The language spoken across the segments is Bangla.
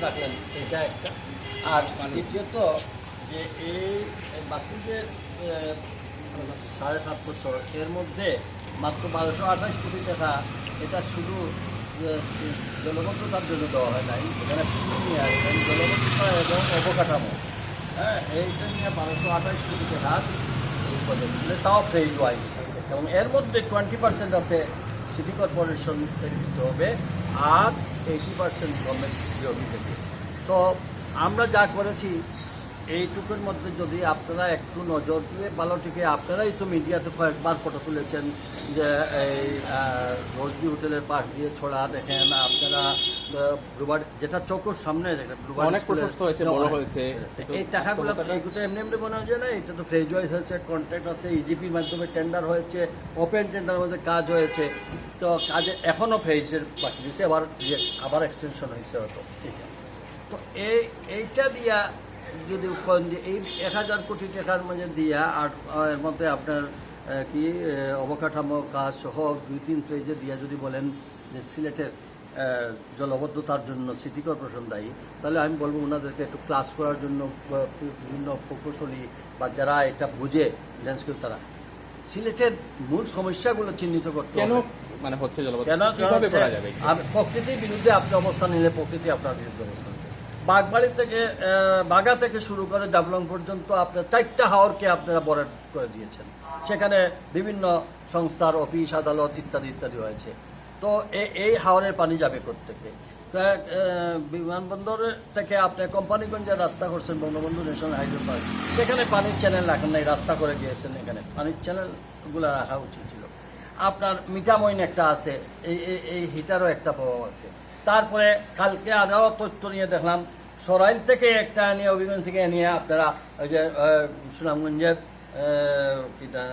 রাখলেন এটা একটা আর দ্বিতীয়ত, যে এই বাকিদের সাড়ে সাত এর মধ্যে মাত্র বারোশো আঠাশ কোটি টাকা, এটা শুধু জলবদ্ধতার জন্য দেওয়া হয় নাই। এখানে নিয়ে আসবেন জলবদ্ধতা এবং অবকাঠামো। হ্যাঁ এইটা নিয়ে বারোশো আঠাশ কোটি টাকা তাও ফেজ ওয়াইজ এবং এর মধ্যে টোয়েন্টি পার্সেন্ট আছে সিটি কর্পোরেশন থেকে দিতে হবে আর এইটি পার্সেন্ট গভর্নমেন্ট জমি থেকে তো আমরা যা করেছি এইটুকুর মধ্যে যদি আপনারা একটু নজর দিয়ে ভালোটিকে আপনারাই তো মিডিয়াতে কয়েকবার ফটো তুলেছেন যে এই রোজদি হোটেলের পাশ দিয়ে ছড়া দেখেন আপনারা ব্লুবার্ড যেটা চোখের সামনে অনেক প্রশস্ত হয়েছে, বড় হয়েছে। এই টাকাগুলো এইগুলো এমনি এমনি মনে হয় যে না এটা তো ফ্রেজ ওয়াইজ হয়েছে কন্ট্রাক্ট আছে ইজিপির মাধ্যমে টেন্ডার হয়েছে ওপেন টেন্ডার মধ্যে কাজ হয়েছে তো কাজে এখনও ফ্রেজের বাকি রয়েছে আবার আবার এক্সটেনশন হয়েছে হয়তো এটা তো এই এইটা দিয়া যদি যে এই এক হাজার কোটি টাকার মধ্যে দিয়া আর এর মধ্যে আপনার কি অবকাঠামো কাজ সহ দুই তিন ফ্রেজে দিয়া যদি বলেন যে সিলেটের জলবদ্ধতার জন্য সিটি কর্পোরেশন দায়ী তাহলে আমি বলব ওনাদেরকে একটু ক্লাস করার জন্য বিভিন্ন প্রকৌশলী বা যারা এটা বুঝে ল্যান্ডস্কেপ তারা। সিলেটের মূল সমস্যাগুলো চিহ্নিত করতে কেন মানে হচ্ছে জলবদ্ধ কেন? কীভাবে করা যাবে প্রকৃতির বিরুদ্ধে আপনি অবস্থান নিলে প্রকৃতি আপনার বিরুদ্ধে অবস্থান। বাগবাড়ি থেকে বাগা থেকে শুরু করে জাফলং পর্যন্ত আপনার চারটা হাওরকে আপনারা বরাদ করে দিয়েছেন। সেখানে বিভিন্ন সংস্থার অফিস আদালত ইত্যাদি ইত্যাদি হয়েছে। তো এই হাওরের পানি যাবে এক, বিমানবন্দর থেকে আপনি কোম্পানিগঞ্জের রাস্তা করছেন বঙ্গবন্ধু ন্যাশনাল হাইওয়ে পার্ক। সেখানে পানির চ্যানেল রাখেন নাই রাস্তা করে গিয়েছেন এখানে। পানির চ্যানেলগুলো রাখা উচিত ছিল। আপনার মিটামইন একটা আছে এই- এই হিটারও একটা প্রভাব আছে। তারপরে কালকে আরও তথ্য নিয়ে দেখলাম সরাইল থেকে একটা নিয়ে অভিগঞ্জ থেকে নিয়ে আপনারা ওই যে সুনামগঞ্জের কিটা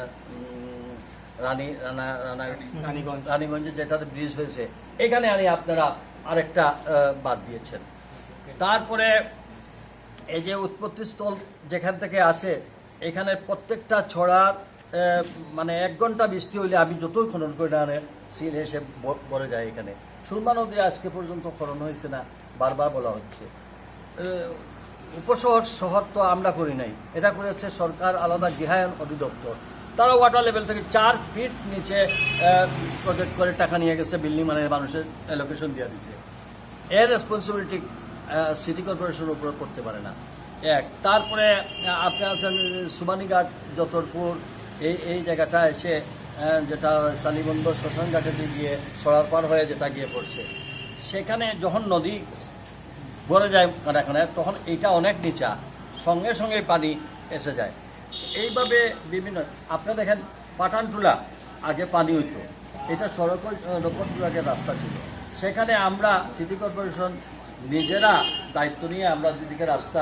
রানী রানা রানা রানীগঞ্জ। রানীগঞ্জে যেটাতে ব্রিজ হয়েছে এখানে আনি আপনারা আরেকটা বাদ দিয়েছেন তারপরে এই যে উৎপত্তিস্থল যেখান থেকে আসে এখানে প্রত্যেকটা ছড়ার মানে এক ঘণ্টা বৃষ্টি হইলে আমি যতই খনন করে না সিল এসে ব- ভরে যায় এখানে। সুরমা নদী আজকে পর্যন্ত খনন হয়েছে না, বারবার বলা হচ্ছে। উপশহর শহর তো আমরা করি নাই। এটা করেছে সরকার আলাদা গৃহায়ন অধিদপ্তর। তারা ওয়াটার লেভেল থেকে চার ফিট নিচে প্রজেক্ট করে টাকা নিয়ে গেছে বিল্ডিং মানে মানুষের অ্যালোকেশন দিয়ে দিছে। এর রেসপন্সিবিলিটি সিটি কর্পোরেশনের উপর করতে পারে না। এক, তারপরে আপনি আছেন সুবানীঘাট, যতরপুর এই এই জায়গাটা এসে যেটা সালিবন্দর শ্মশান ঘাটে দিয়ে গিয়ে সরার পার হয়ে যেটা গিয়ে পড়ছে, সেখানে যখন নদী ভরে যায় কানাখানায় তখন এইটা অনেক নিচা, সঙ্গে সঙ্গে পানি এসে যায়। এইভাবে বিভিন্ন, আপনি দেখেন পাঠানটুলা আগে পানি হইতো, এটা সড়ক রোপণ বিভাগের রাস্তা ছিল। সেখানে আমরা সিটি কর্পোরেশন নিজেরা দায়িত্ব নিয়ে আমরা দিদিকে রাস্তা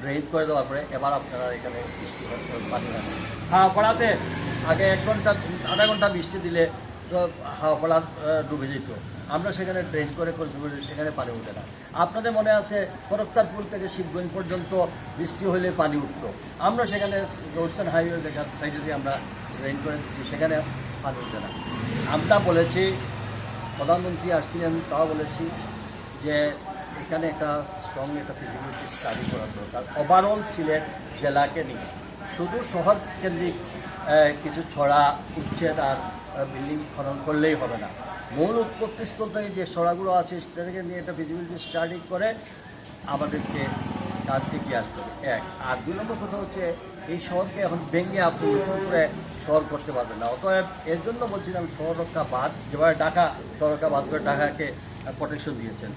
ড্রেন করে দেওয়ার পরে এবার আপনারা এখানে বৃষ্টি পানি হয় হাওয়া পড়াতে আগে এক ঘণ্টা আধা ঘণ্টা বৃষ্টি দিলে তো হাওয়া পড়ার ডুবে যেত। আমরা সেখানে ড্রেন করে পারি, সেখানে পানি উঠে না। আপনাদের মনে আছে করফতারপুর থেকে শিবগঞ্জ পর্যন্ত বৃষ্টি হলে পানি উঠতো? আমরা সেখানে রোডসেন হাইওয়ে দেখার সাইডে দিয়ে আমরা ড্রেন করে দিচ্ছি সেখানে পানি উঠে না। আমরা বলেছি প্রধানমন্ত্রী আসছিলেন তাও বলেছি যে এখানে একটা স্ট্রং একটা ফিজিবিলিটি স্টাডি করা দরকার ওভারঅল সিলেট জেলাকে নিয়ে। শুধু শহর কেন্দ্রিক কিছু ছড়া, উচ্ছেদ আর বিল্ডিং খনন করলেই হবে না। মূল উৎপত্তিস্থল থেকে যে ছড়াগুলো আছে, সেটাকে নিয়ে একটা ফিজিবিলিটি স্টাডি করে আমাদেরকে কাজ এগিয়ে আসতে হবে। এক। আর দুই নম্বর কথা হচ্ছে, এই শহরকে এখন ভেঙে আপনি নতুন করে শহর করতে পারবেন না। অতএব এর জন্য বলছিলাম, শহর রক্ষা বাদ। যেভাবে ঢাকা, শহর রক্ষা বাদ করে ঢাকাকে প্রোটেকশন দিয়েছেন।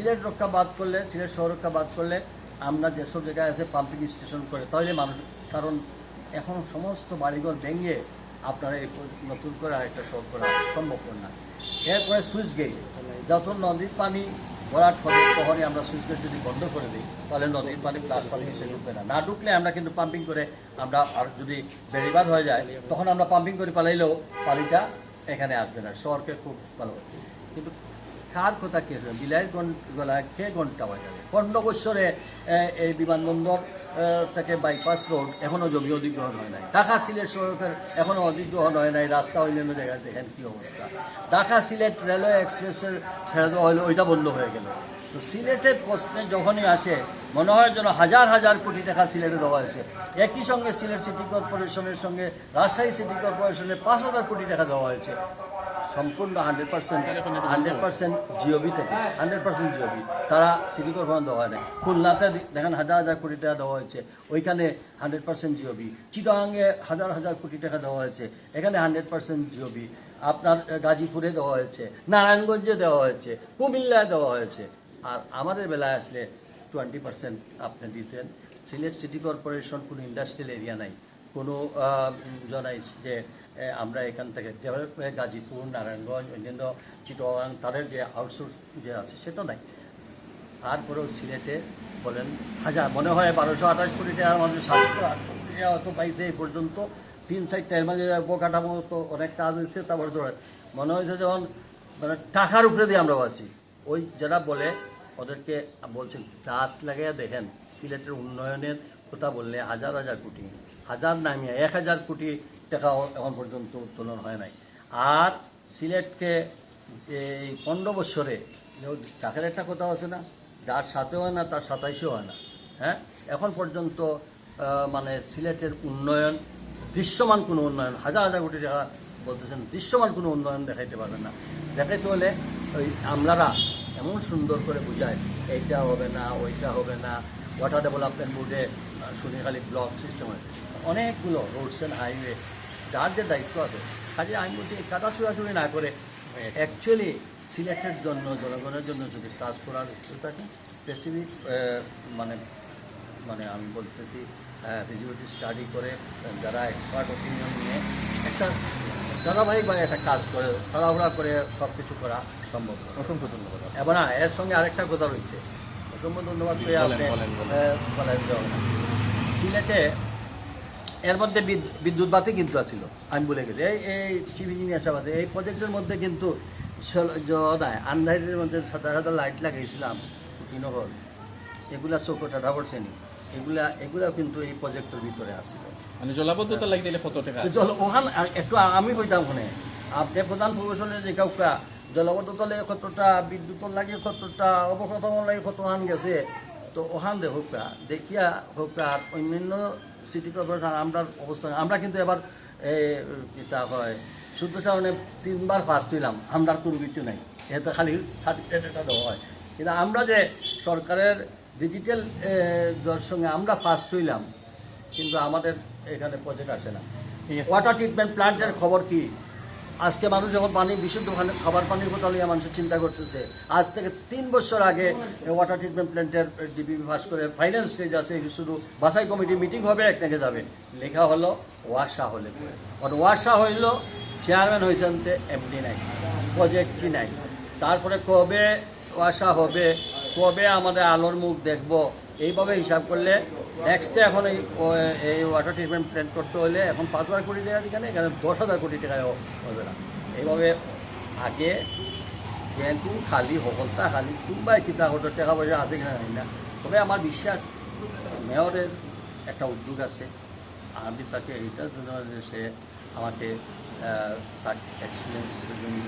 সিলেট রক্ষা বাদ করলে, সিলেট শহর রক্ষা বাদ করলে আমরা যেসব জায়গায় আছে পাম্পিং স্টেশন করে, তাহলে মানুষ, কারণ এখন সমস্ত বাড়িঘর ভেঙে আপনারা এই নতুন করে আরেকটা শহর করা সম্ভব না এরপরে সুইচ গেট যত নদীর পানি ভরাট হবে তখনই আমরা সুইচ গেট যদি বন্ধ করে দিই, তাহলে নদীর পানি প্লাস পানি এসে ঢুকবে না না ঢুকলে আমরা কিন্তু পাম্পিং করে আমরা আর যদি বেড়িবাদ হয়ে যায়, তখন আমরা পাম্পিং করে পালাইলেও পানিটা এখানে আসবে না, শহরকে খুব ভালো। কিন্তু কার কথা কে শুনে বিলাইয়ের গলা কে ঘণ্টা যাবে পনেরো এই বিমানবন্দর থেকে বাইপাস রোড এখনও জমি অধিগ্রহণ হয় নাই। ঢাকা সিলেট সড়কের এখনও অধিগ্রহণ হয় নাই রাস্তা অন্যান্য জায়গায় দেখেন কী অবস্থা ঢাকা সিলেট রেলওয়ে এক্সপ্রেসের ছেড়ে দেওয়া হলো ওইটা বন্ধ হয়ে গেল। তো সিলেটের প্রশ্নে যখনই আসে মনে হয় যেন হাজার হাজার কোটি টাকা সিলেটে দেওয়া হয়েছে একই সঙ্গে সিলেট সিটি কর্পোরেশনের সঙ্গে রাজশাহী সিটি কর্পোরেশনের পাঁচ হাজার কোটি টাকা দেওয়া হয়েছে সম্পূর্ণ hundred percent hundred percent GOB থেকে হান্ড্রেড পার্সেন্ট জিওবি তারা সিটি কর্পোরেশন দেওয়া হয় না খুলনাতে দেখেন হাজার হাজার কোটি টাকা দেওয়া হয়েছে। ওইখানে হান্ড্রেড পার্সেন্ট জিওবি চিটাগাঙ্গে হাজার হাজার কোটি টাকা দেওয়া হয়েছে। এখানে হান্ড্রেড পার্সেন্ট জিওবি আপনার গাজীপুরে দেওয়া হয়েছে। নারায়ণগঞ্জে দেওয়া হয়েছে। কুমিল্লায় দেওয়া হয়েছে। আর আমাদের বেলায় আসলে টোয়েন্টি পার্সেন্ট আপনি দিতেন। সিলেট সিটি কর্পোরেশন কোনো ইন্ডাস্ট্রিয়াল এরিয়া নাই। কোনো জনাই যে আমরা এখান থেকে করে গাজীপুর, নারায়ণগঞ্জ, অন্যান্য চিটগাং, তাদের যে আউটসোর্স যে আছে সেটা নাই। তারপরেও সিলেটে বলেন হাজার, মনে হয় বারোশো আঠাশ কোটি টাকার মধ্যে সাতশো আটশো কোটি টাকা হয়তো পাইছে এই পর্যন্ত। তিন সাইডটা এর অবকাঠামো তো অনেক কাজ হয়েছে, তারপর ধরে মনে হয়েছে যেমন মানে টাকার উপরে দিয়ে আমরা বাঁচি ওই যারা বলে, ওদেরকে বলছেন, গাছ লাগাইয়া দেখেন, সিলেটের উন্নয়নের কথা বললে হাজার হাজার কোটি, হাজার নামিয়ে এক হাজার কোটি টাকাও এখন পর্যন্ত উত্তোলন হয় নাই। আর সিলেটকে এই পনেরো বছরে টাকার একটা কথা আছে না, যার সাথে হয় না, তার সাতাইশেও হয় না। হ্যাঁ? এখন পর্যন্ত মানে সিলেটের উন্নয়ন, দৃশ্যমান কোনো উন্নয়ন, হাজার হাজার কোটি টাকা বলতেছেন, দৃশ্যমান কোনো উন্নয়ন দেখাইতে পারবে না। দেখাইতে হলে ওই আমলারা এমন সুন্দর করে বুঝায়, এইটা হবে না, ওইটা হবে না। ওয়াটার ডেভেলপমেন্ট বোর্ডে সুনিখালি ব্লক সিস্টেম অনেকগুলো রোডস অ্যান্ড হাইওয়ে যার যে দায়িত্ব আছে কাজে আমি বলছি কাদা চুরাচুরি না করে অ্যাকচুয়ালি সিলেটের জন্য জনগণের জন্য যদি কাজ করার থাকে স্পেসিফিক মানে মানে আমি বলতেছি ফিজিওলজি স্টাডি করে যারা এক্সপার্ট ওপিনিয়ন নিয়ে একটা ধারাবাহিকভাবে একটা কাজ করে তাড়াহুড়া করে সব কিছু করা সম্ভব। অসংখ্য ধন্যবাদ। এবার না এর সঙ্গে আরেকটা কথা রয়েছে। অসংখ্য ধন্যবাদ সিলেটে এর মধ্যে বিদ্যুৎ বাতি কিন্তু আছিল আমি বলে গেছি এই এই টিভি নিয়াসাবাদে এই প্রজেক্টের মধ্যে কিন্তু নাই আন্ধারের মধ্যে সাদা সাদা লাইট লাগাইছিলাম তিনহল এগুলা চৌকটা ডাবর শ্রেণি এগুলা এগুলা কিন্তু এই প্রজেক্টের ভিতরে আসছিল মানে জলাবদ্ধতা লাগি দিলে কত টাকা জল ওখান একটু আমি কইতাম ওখানে আপনি প্রধান প্রকৌশলের যে কাউকা জলবদ্ধতা লাগে কতটা বিদ্যুৎ লাগে কতটা অবকাঠামো লাগে কতখান গেছে তো ওখান দে হোকা দেখিয়া হোকা আর অন্যান্য সিটি কর্পোরেশন আমরা অবস্থান আমরা কিন্তু এবার কিতা হয় শুদ্ধ চারণে তিনবার পাস দিলাম আমরা কোনো কিছু নাই। এতে খালি সার্টিফিকেট এটা দেওয়া হয়। কিন্তু আমরা যে সরকারের ডিজিটাল সঙ্গে আমরা ফার্স্ট হইলাম কিন্তু আমাদের এখানে প্রজেক্ট আসে না। ওয়াটার ট্রিটমেন্ট প্ল্যান্টের খবর কি? আজকে মানুষ যখন পানি, বিশুদ্ধ খাবার পানির কথা নিয়ে মানুষ চিন্তা করতেছে। আজ থেকে তিন বছর আগে ওয়াটার ট্রিটমেন্ট প্ল্যান্টের ডিপি পাস করে ফাইনাল স্টেজ আছে শুধু বাসাই কমিটি মিটিং হবে, এক থেকে যাবে। লেখা হলো, ওয়াসা হলে কারণ ওয়াসা হইল চেয়ারম্যান হয়েছেন তে এমডি নাই প্রজেক্টই নাই। তারপরে কবে ওয়াসা হবে, কবে আমাদের আলোর মুখ দেখব, এইভাবে হিসাব করলে নেক্সটে এখন এই এই ওয়াটার ট্রিটমেন্ট প্ল্যান্ট করতে হলে এখন পাঁচ হাজার কোটি টাকা এখানে এখানে দশ হাজার কোটি টাকায় হবে না। এইভাবে আগে ব্যাংকু খালি সফলতা খালি কোনোবাই কিতা হতো টাকা পয়সা আছে কিনা জানি না। তবে আমার বিশ্বাস, মেয়রের একটা উদ্যোগ আছে। আমি তাকে এইটার জন্য সে আমাকে তার এক্সপিরিয়েন্সের জন্য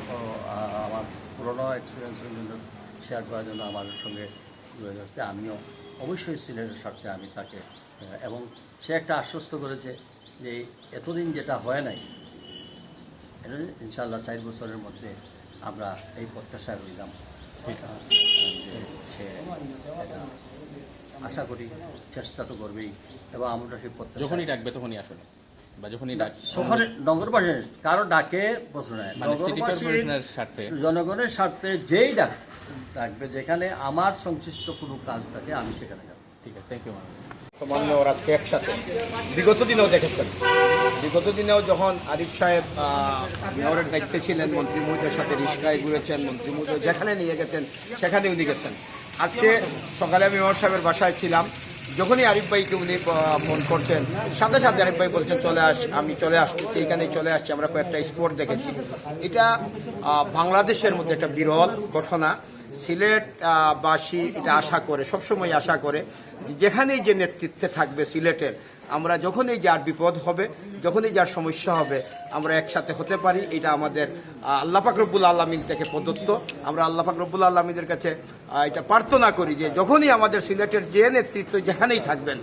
আমার পুরোনো এক্সপিরিয়েন্সের জন্য শেয়ার করার জন্য আমার সঙ্গে আমিও অবশ্যই সিলেটের স্বার্থে আমি তাকে এবং সে একটা আশ্বস্ত করেছে যে এতদিন যেটা হয় নাই এটা ইনশাল্লাহ চার বছরের মধ্যে আমরা এই প্রত্যাশায় রইলাম। সে আশা করি চেষ্টা তো করবেই এবং আমরা সেই প্রত্যাশা যখনই ডাকবে তখনই আসলে বা যখনই ডাক শহরে নগরবাসী কারও ডাকে মানে স্বার্থে। জনগণের স্বার্থে যেই ডাক ডাকবে যেখানে আমার সংশ্লিষ্ট কোনো কাজ থাকে আমি সেখানে যাব। ঠিক আছে থ্যাংক ইউ মেয়র আজকে একসাথে। বিগত দিনেও দেখেছেন। বিগত দিনেও যখন আরিফ সাহেব আহ, মেয়রের দায়িত্বে ছিলেন মন্ত্রী মহোদয়ের সাথে রিস্কায় ঘুরেছেন মন্ত্রী মহোদয় যেখানে নিয়ে গেছেন সেখানে উনি গেছেন। আজকে সকালে আমি মেয়র সাহেবের বাসায় ছিলাম। যখনই আরিফ ভাইকে উনি ফোন করছেন, সাথে সাথে আরিফ ভাই বলছেন, চলে আস, আমি চলে আসতেছি এখানে চলে আসছি, আমরা কয়েকটা স্পোর্ট দেখেছি। এটা বাংলাদেশের মধ্যে একটা বিরল ঘটনা। সিলেট বাসী এটা আশা করে, সবসময় আশা করে যেখানেই যে নেতৃত্বে থাকবে সিলেটের আমরা যখনই যার বিপদ হবে, যখনই যার সমস্যা হবে, আমরা একসাথে হতে পারি। এটা আমাদের আল্লাহ পাক রব্বুল আলমিন থেকে প্রদত্ত। আমরা আল্লাহ পাক রব্বুল আলমিনের কাছে এটা প্রার্থনা করি যে যখনই আমাদের সিলেটের যে নেতৃত্ব যেখানেই থাকবেন,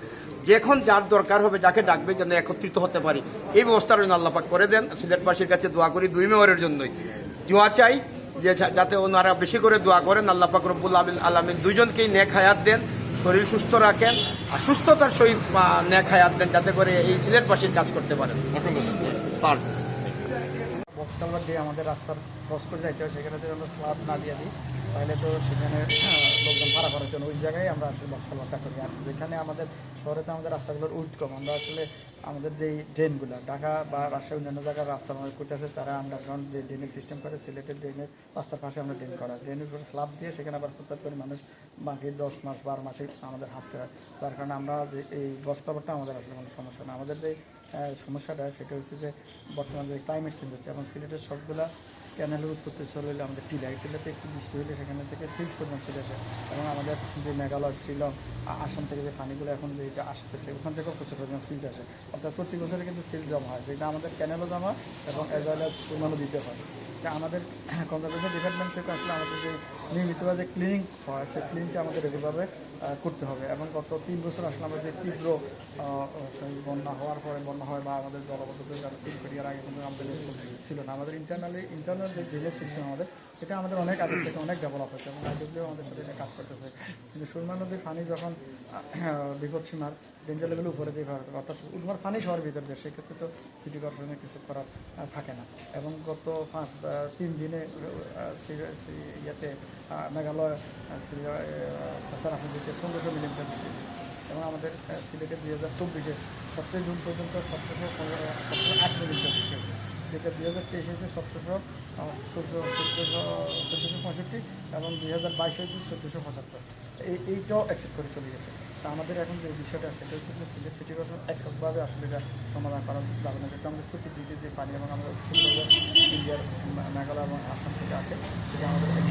যখন যার দরকার হবে যাকে ডাকবে যেন একত্রিত হতে পারি। এই ব্যবস্থাটা যেন আল্লাপাক করে দেন। সিলেটবাসীর কাছে দোয়া করি দুই মেয়রের জন্যই। দোয়া চাই যে যাতে ওনারা বেশি করে দোয়া করেন। আল্লাপাক রব্বুল আলমিন আলমিন দুইজনকেই নেক হায়াত দেন। শরীর সুস্থ রাখেন আর সুস্থতার সহিত হায়াত দেন যাতে করে এই সিলেটবাসীর কাজ করতে পারেন অসংখ্য ধন্যবাদ। স্যার বক্স দিয়ে আমাদের রাস্তার ক্রস করে যাইতে হয়, সেখানে যদি আমরা স্লাব না দিয়ে দিই, তাহলে তো সেখানে লোকজন ভাড়া করার জন্য ওই জায়গায় আমরা আসলে বক্স কালভারটা করি আর যেখানে আমাদের, শহরে তো আমাদের রাস্তাগুলোর উইট কম আমরা আসলে আমাদের যেই ড্রেনগুলো, ঢাকা বা রাজশাহী অন্যান্য জায়গার রাস্তা আমাদের করতেছে তারা আমরা আন্ডারগ্রাউন্ড যে ড্রেনের সিস্টেম করে, সিলেটের ড্রেনের রাস্তার পাশে আমরা ড্রেন করা ড্রেনের স্লাব দিয়ে সেখানে আবার ফুটপাত করে মানুষ বাকি দশ মাস, বারো মাসে আমাদের হাঁটতে হয়। তার কারণে আমরা যে এই বস্তাবরটা আমাদের আসলে কোনো সমস্যা না। আমাদের যে সমস্যাটা সেটা হচ্ছে যে, বর্তমানে যে ক্লাইমেট চেঞ্জ হচ্ছে, এবং সিলেটের সবগুলা ক্যানেলের উৎপত্তি স্থল হলে আমাদের টিলা টিলাতে একটু বৃষ্টি হলে সেখানে থেকে সিল্ট পরিমাণ চলে আসে। এবং আমাদের যে মেঘালয়, শিলং আসাম থেকে যে পানিগুলো এখন যেটা আসতেছে, ওখান থেকেও প্রচুর পরিমাণ সিল্ট আসে। অর্থাৎ প্রতি বছরে কিন্তু সিল্ট জমা হয়, যেটা আমাদের ক্যানেলও জমা এবং এজ ওয়েল অ্যাজ পরিমাণও দিতে হয়। আমাদের কনজারভেশন ডিপার্টমেন্ট থেকে আসলে আমাদের যে নিয়মিতভাবে যে ক্লিনিং হয়, সেই ক্লিনিংটা আমাদের রেগুলারভাবে করতে হবে। এবং গত তিন বছর আসলে আমরা যে তীব্র বন্যা হওয়ার পরে বন্যা হয় বা আমাদের জলবদ্ধতা যারা তিন কোটিয়ার আগে কিন্তু আমাদের ছিল না। আমাদের ইন্টারনালি ইন্টারনাল যে ড্রেনেজ সিস্টেম আমাদের, সেটা আমাদের অনেক আগে থেকে অনেক ডেভেলপ হয়েছে এবং আইডিও আমাদের সাথে এটা কাজ করতেছে। কিন্তু সুরমা নদীর পানি যখন বিপদ সীমার ডেঞ্জার লেভেল উপরে দিয়ে ভাগ অর্থাৎ উর্মার পানি শহরের ভিতর দিয়ে, সেক্ষেত্রে তো সিটি কর্পোরেশনের কিছু করার থাকে না। এবং গত পাঁচ তিন দিনে ইয়েতে মেঘালয় সারাফিতে পনেরোশো মিলিমিটার বৃষ্টি। এবং আমাদের সিলেটে দুই হাজার চব্বিশে সতেরো জুন পর্যন্ত সতেরোশো সতেরো আট মিলিমিটার বৃষ্টি হয়েছে। যেটা দুই হাজার তেইশ হয়েছে সতেরোশো চোদ্দোশো চোদ্দোশো চোদ্দোশো পঁয়ষট্টি এবং দুই হাজার বাইশ হয়েছে চোদ্দোশো পঁচাত্তর। এই, এইটাও অ্যাকসেপ্ট করে চলে গেছে। তা আমাদের এখন যে বিষয়টা সেটা হচ্ছে যে সিলেট সিটি কর্পোরেশন এককভাবে আসলে এটা সমাধান করা যাবে না। যেটা আমাদের প্রতি দিকে যে পানি এবং আমরা সুন্দরবন ইন্ডিয়ার মেঘালয় এবং আসাম থেকে আছে সেটা আমাদের যে-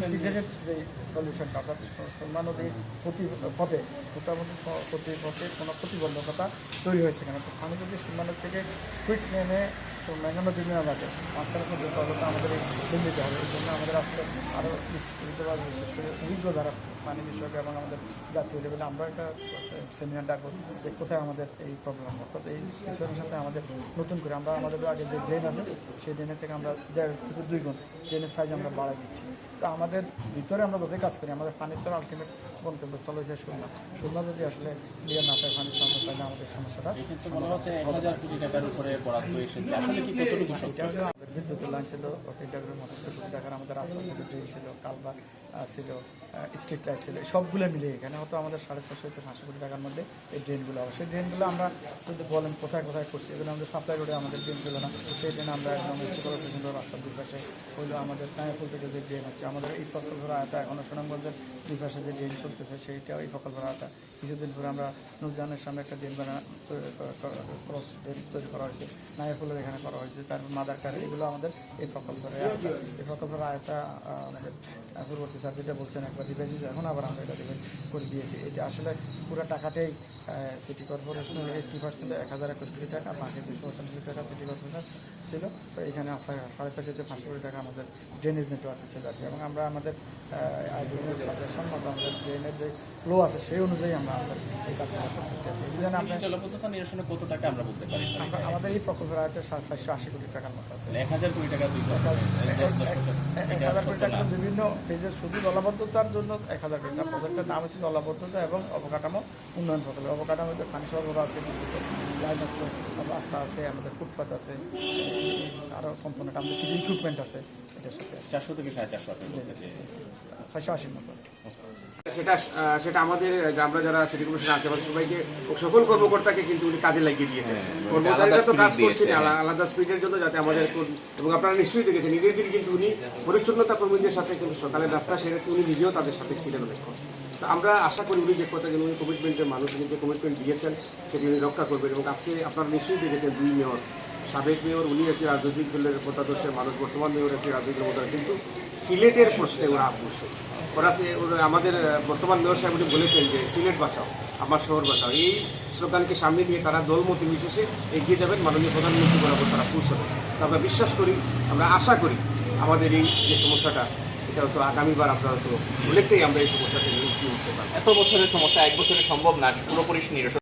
ইন্টিগ্রেটেড যে সলিউশনটা অর্থাৎ সুরমা নদীর প্রতি পথে মোটামুটি প্রতি পথে কোনো প্রতিবন্ধকতা তৈরি হয়েছে কেন। তো পানি যদি নদী থেকে কুইক নেমে তো নদী নেওয়া যাবে মাঝখানে পর্যন্ত অবস্থা আমাদের দিন দিতে হবে। এই জন্য আমাদের আসলে আরও বিশেষ করে অভিজ্ঞ যারা পানি বিষয়ক এবং আমাদের জাতীয় লেভেলে আমরা একটা সেমিনার ডাকবো যে কোথায় আমাদের এই প্রবলেম অর্থাৎ এই বিষয়ের সাথে আমাদের নতুন করে আমরা আমাদের আগে যে ড্রেন আছে, সেই ড্রেনের থেকে আমরা দেড় থেকে দুই গুণ ড্রেনের সাইজ আমরা বাড়াই দিচ্ছি। তো আমাদের ভিতরে আমরা যদি কাজ করি, আমাদের পানির তো আলটিমেট গন্তব্যস্থল হয়েছে সুন্দর সুন্দর যদি আসলে ক্লিয়ার না পায় পানির সমস্যা তাহলে আমাদের সমস্যাটা টাকার বিদ্যুৎ লাইন ছিল তিনটাগুলোর মতো কোটি টাকার আমাদের রাস্তা ছিল ড্রেন ছিল কালবা ছিল স্ট্রিট লাইট ছিল, সবগুলো মিলে এখানে হয়তো আমাদের সাড়ে ছশো থেকে পাঁচশো কোটি টাকার মধ্যে এই ড্রেনগুলো হবে। সেই ড্রেনগুলো আমরা যদি বলেন কোথায় কোথায় করছি, এগুলো আমাদের সাপ্লাই রোডে আমাদের ড্রেন ছিল না। সেই ড্রেন আমরা একদম সুন্দর রাস্তার দুই পাশে হইল আমাদের কায়াপুর থেকে যে ড্রেন হচ্ছে, আমাদের এই প্রকল্পের আয়তা এখনও সুনামগঞ্জের দুই পাশে যে ড্রেন চলতেছে সেইটাও এই প্রকল্পের আয়তা কিছুদিন পরে আমরা নুরজানের সামনে একটা ড্রেন বানা ক্রস ড্রেন তৈরি করা হয়েছে নায়াফুলের এখানে করা হয়েছে, তারপর মাদারকার এগুলো আমাদের এই প্রকল্পের। এই প্রকল্পের আহ, আমাদের পূর্ববর্তী স্যার যেটা বলছেন একবার দিবেছি এখন আবার আমরা এটা দিবেন করে দিয়েছি। এটা আসলে পুরো টাকাটাই সিটি কর্পোরেশনের এইটটি পার্সেন্ট এক হাজার একুশ কোটি টাকা বাকি দুশো পঁচানব্বই টাকা সিটি কর্পোরেশন ছিল। তো এখানে আপনার সাড়ে চারটে থেকে পাঁচশো কোটি টাকা আমাদের ড্রেনেজ নেটওয়ার্ক ছিল আর কি। এবং আমরা আমাদের সাজেশন মতো আমাদের ড্রেনের যে ফ্লো আছে সেই অনুযায়ী আমরা কত টাকা আমরা বলতে পারি আমাদের এই প্রকল্পের আয়তে চারশো আশি কোটি টাকার মতো আছে এক হাজার কোটি টাকা এক হাজার কোটি টাকা বিভিন্ন পেজের শুধু জলাবদ্ধতার জন্য এক হাজার কোটি টাকা প্রজেক্টের নাম হচ্ছে জলাবদ্ধতা এবং অবকাঠামো উন্নয়ন প্রকল্প অবকাঠামোতে পানি সরবরাহ আছে লাইন আছে রাস্তা আছে আমাদের ফুটপাথ আছে আরও কম্পোনেন্ট আমাদের কিছু ইকুইপমেন্ট আছে এটার সাথে চারশো থেকে সাড়ে চারশো ছয়শো আশির মতো সেটা সেটা আমাদের আমরা যারা সিটি কমিশনে আছে আমাদের সবাইকে সকল কর্মকর্তাকে কিন্তু উনি কাজে লাগিয়ে দিয়েছেন। কর্মচারীরা তো কাজ করছেন আলাদা স্পিডের জন্য যাতে আমাদের এবং আপনারা নিশ্চয়ই দেখেছেন ঈদের দিন কিন্তু উনি পরিচ্ছন্নতা কর্মীদের সাথে কিন্তু সকালে নাস্তা সেরে উনি নিজেও তাদের সাথে ছিলেন অনেকক্ষণ। তো আমরা আশা করি উনি যে কথা উনি কমিটমেন্টের মানুষ উনি যে কমিটমেন্ট দিয়েছেন সেটি উনি রক্ষা করবেন। এবং আজকে আপনারা নিশ্চয়ই দেখেছেন দুই মেয়র সাবেক মেয়র উনি একটি রাজনৈতিক দলের মতাদর্শের মানুষ বর্তমান মেয়র একটি রাজনৈতিক মতাদর্শ কিন্তু সিলেটের প্রশ্নে ওরা আপোষ ওরা আমাদের বর্তমান মেয়র সাহেব বলেছেন যে, সিলেট বাঁচাও, আমার শহর বাঁচাও। এই স্লোগানকে সামনে নিয়ে তারা দলমতি বিশেষে এগিয়ে যাবেন মাননীয় প্রধানমন্ত্রী বরাবর তারা পৌঁছাবেন তো আমরা বিশ্বাস করি, আমরা আশা করি আমাদের এই যে সমস্যাটা এটা হয়তো আগামীবার আপনারা হয়তো অনেকটাই আমরা এই সমস্যা থেকে উঠতে পারি এত বছরের সমস্যা, এক বছরে সম্ভব না, পুরোপুরি নিরসন